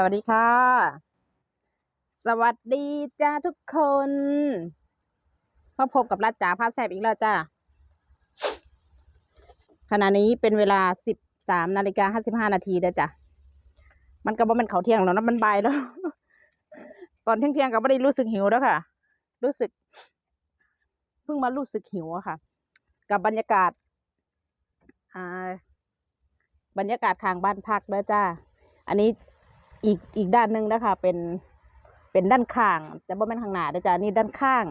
สวัสดีค่ะ สวัสดีจ้าทุกคนมาพบกับรัดจ๋าพาแซบอีกแล้วจ้าขณะนี้เป็นเวลาสิบสามนาฬิกาห้าสิบห้านาทีเด้อจ้ะมันก็บ่แมันเขาเที่ยงแล้วนะมันบ่ายแล้ว ก่อนเที่ยงเที่ยงก็ไม่ได้รู้สึกหิวแล้วค่ะ รู้สึก เพิ่งมารู้สึกหิวอะค่ะ กับบรรยากาศ อ่า บรรยากาศทางบ้านพักเด้อจ้าอันนี้ อีกอีกด้านหนึ่งนะคะเป็นเป็นด้านข้างจะบ่แม่นข้างหน้าด้จ้านี่ด้านข้าง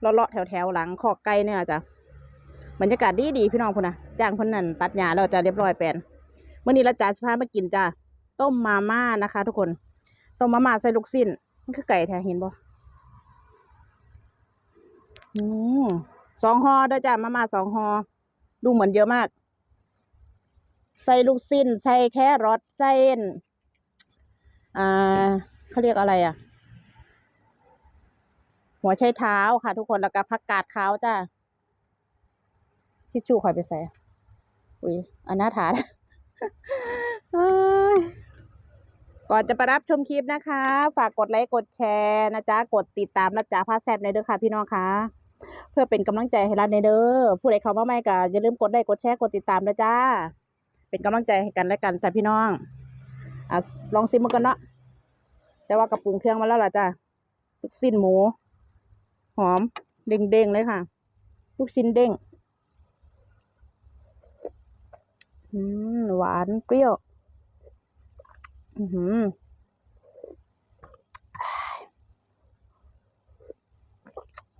เลาะๆแถวแถวๆหลังคอกไก่เนี่ยนะจ้ะบรรยากาศดีดีพี่น้องพุ่นนะจ้างคนนั้นตัดหญ้าแล้วจ้าเรียบร้อยแปลนเมื่อนี้ละจ้าสิพามากินจ้าต้มมาม่านะคะ ทุกคนต้มมาม่าใส่ลูกสิ้นมันคือไก่แท้เห็นบ่อืมสองห่อด้อจ้ามาม่าสองห่อดูเหมือนเยอะมาก ใส่ลูกสิ้น ใส่แครอทใส่ อ่าเขาเรียกอะไรอะ หัวไชเท้าค่ะ ทุกคนแล้วก็ผักกาดขาวจ้าทิชชู่คอยไปใส่อุ้ยอันน่าทานเอ้ยก่อนจะไปรับชมคลิปนะคะ ฝากกดไลค์กดแชร์นะจ๊ะ กดติดตามรับจ้าพาแซบในเด้อค่ะ พี่น้องค่ะ เพื่อเป็นกำลังใจให้รันในเด้อผู้ใดเขามาใหม่ก็อย่าลืมกดไลค์กดแชร์กดติดตามนะจ้า เป็นกำลังใจให้กันและกันจ้ะพี่น้อง อะลองซิมมันกันเนาะแต่ว่ากระปรุงเครื่องมาแล้วล่ะจ้ะลูกชิ้นหมู หอม เด้งๆเลยค่ะ ลูกชิ้นเด้งอืมหวานเปรี้ยวอืม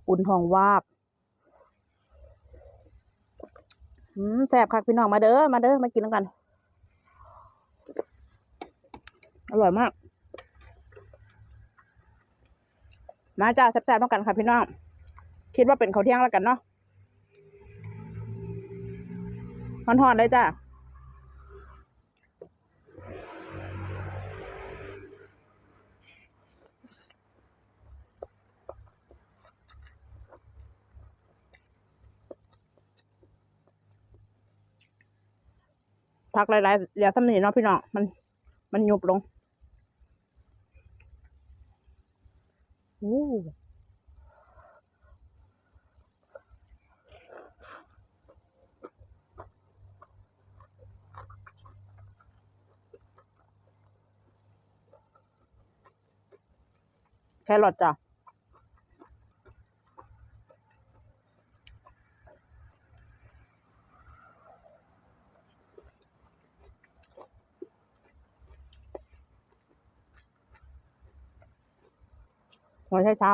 อุ่นทองวาบอืมแซ่บค่ะพี่น้องมาเด้อ มาเด้อ มากินแล้วกัน อร่อยมาก มาจ้าแซ่บๆต้องกันค่ะพี่น้อง คิดว่าเป็นข้าวเที่ยงแล้วกันเนาะฮอนๆเลยจ้าพักหลายๆเหลือสำนีเนาะพี่น้องมัน มันยุบลง อู้แครอ หัวไชเช้า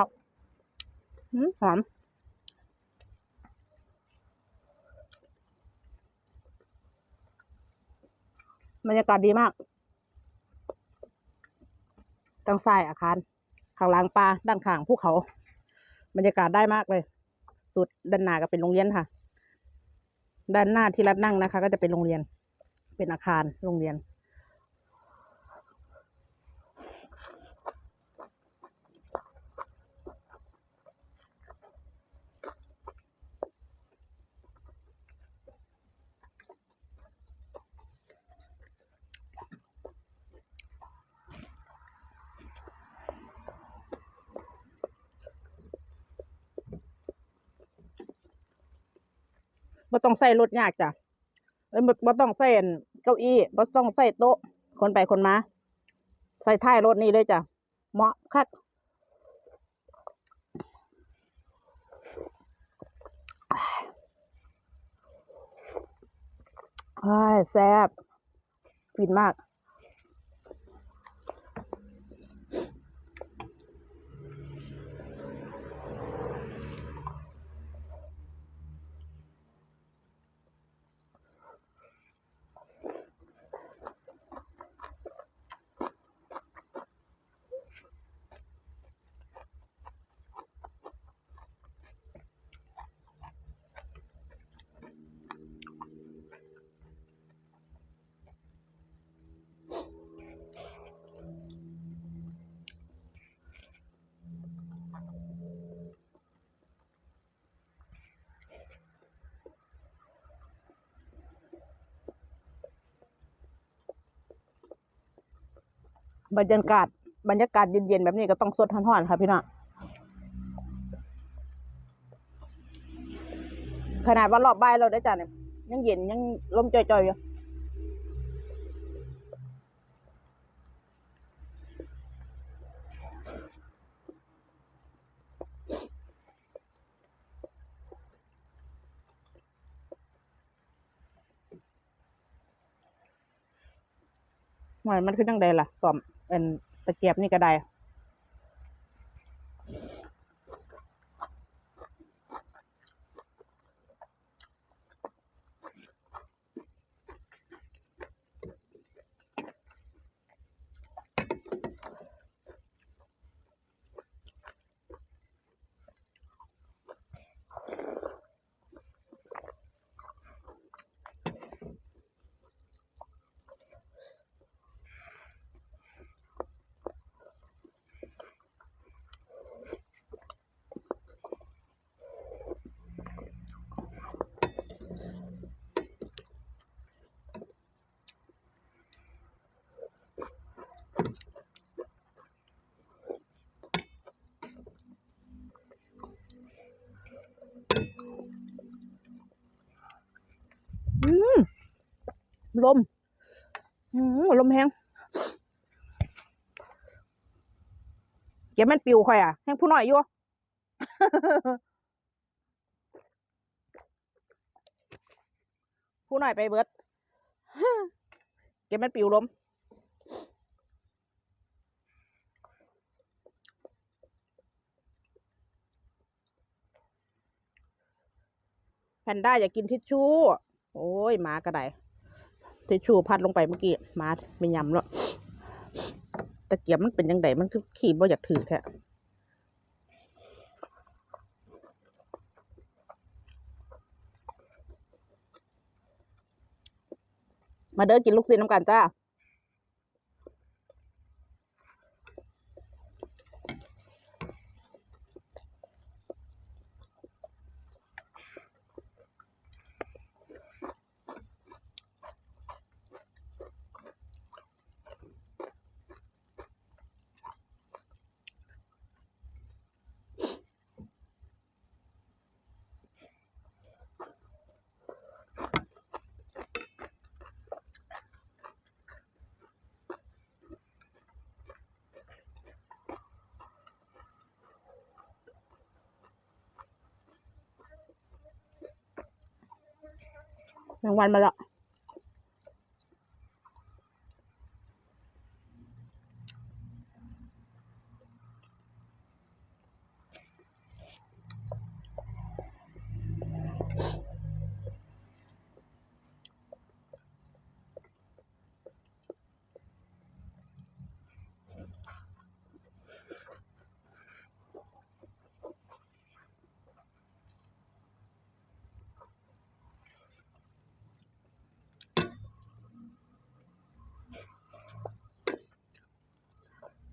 อืมหอมบรรยากาศดีมากทางซ้ายอาคาร ข้างหล่างป่าด้านข้างภูเขา บรรยากาศได้มากเลย สุดด้านหน้าก็เป็นโรงเรียนค่ะ ด้านหน้าที่รัดนั่งนะคะ ก็จะเป็นโรงเรียน เป็นอาคารโรงเรียน บ่ต้องใส่รถยากจ้ะเอ้ยบ่ต้องใส่เก้าอี้บ่ต้องใส่โต๊ะ คนไปคนมา ใส่ท้ายรถนี่เลยจ้ะ เหมาะคักอ้ายแซ่บฟินมาก บรรยากาศบรรยากาศเย็นๆแบบนี้ก็ต้องสดร้อนๆค่ะพี่น้องขนาดว่ารอบใบเราได้จ้ะเนี่ยยังเย็นยังลมจ่อยๆอยู่หน่อยมันคือจังใดล่ะสอม เป็นตะเกียบนี่ก็ได้ อืม ลมอืมลมแห้งเก็บมันปิวค่อยอะแห้งผู้น้อยอยู่ผู้น้อยไปเบิดเก็บมันปิวลมแพนด้าอยากกินทิชชู่ โอ้ยหมากระได ทิชชู่พัดลงไปเมื่อกี้มาไม่ยำแล้วตะเกียบมันเป็นยังไงมันคือขี่บ่อยากถือแค่มาเด้อกินลูกซีนน้ำกันจ้า รางวัลมาแล้ว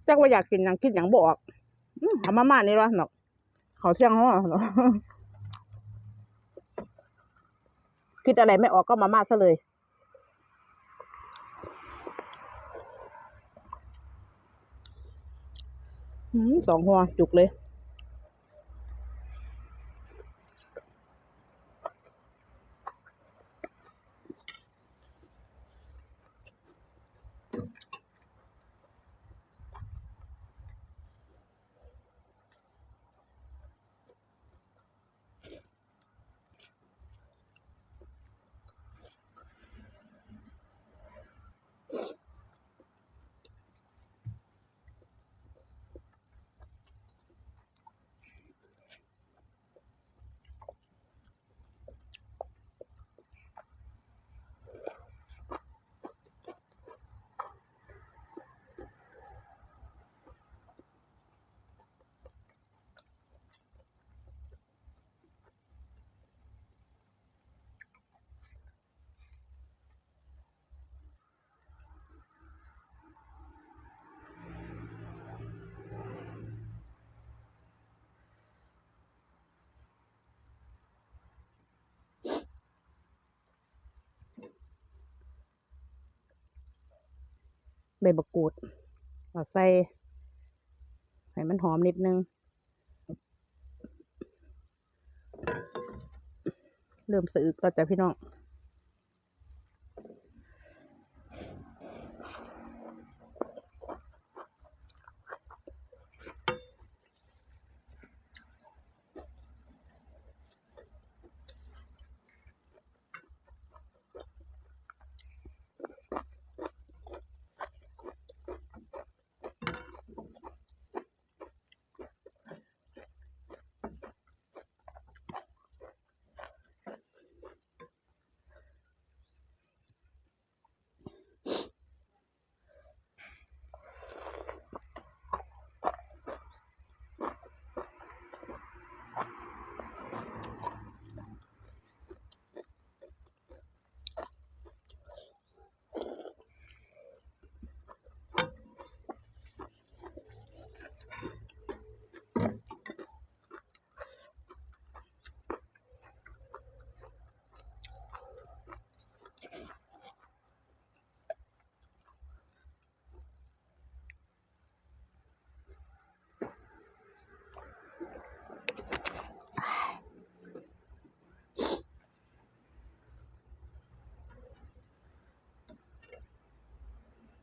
จักว่าอยากกินหยังกินหยังบอกอืมเอามาม่านี่วะเนาะเขาเที่ยงห้อเนาะคิดอะไรไม่ออกก็มาม่าซะเลย อืมสองหัวจุกเลย ใบมะกรูดเอาใส่ให้มันหอมนิดนึง เริ่มสะอึกแล้วจ้ะพี่น้อง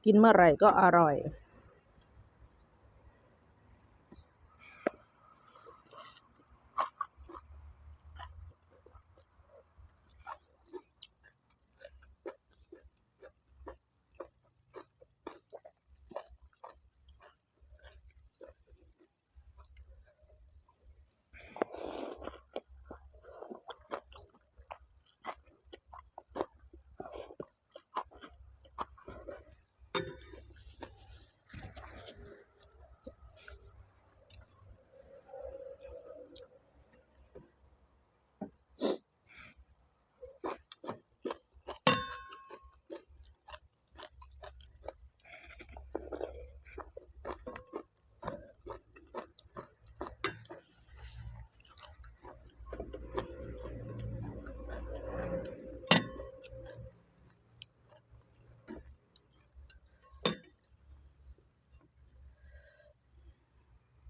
กินเมื่อไหร่ก็อร่อย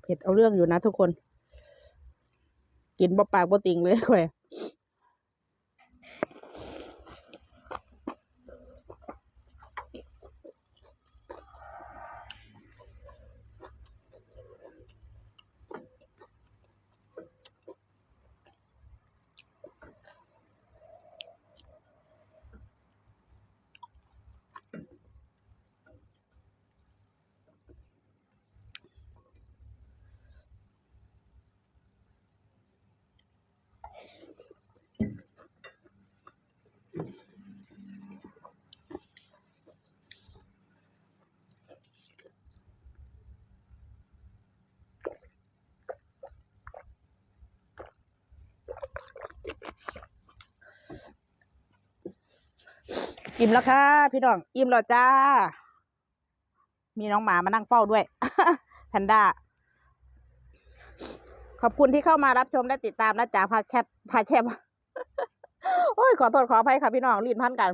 เผ็ดเอาเรื่องอยู่นะทุกคน กินบ่ปากบ่ติงเลยแขว อิ่มแล้วค่ะ พี่น้อง อิ่มแล้วจ้า มีน้องหมามานั่งเฝ้าด้วย แพนด้า ขอบคุณที่เข้ามารับชมและติดตามนะจ๊ะพาแชปพาแชปโอ้ยขอโทษขออภัยค่ะพี่น้องรีนพันกัน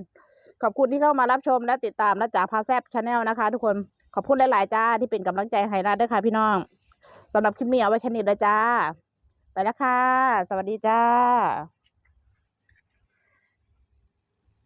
ขอบคุณที่เข้ามารับชมและติดตามนะจ๊ะพาแซบชาแนลนะคะ ทุกคนขอบคุณหลาย ๆ จ้า ที่เป็นกำลังใจให้นะด้วยค่ะ พี่น้องสำหรับคลิปนี้เอาไว้แค่นี้เลยจ้า ไปแล้วค่ะ สวัสดีจ้า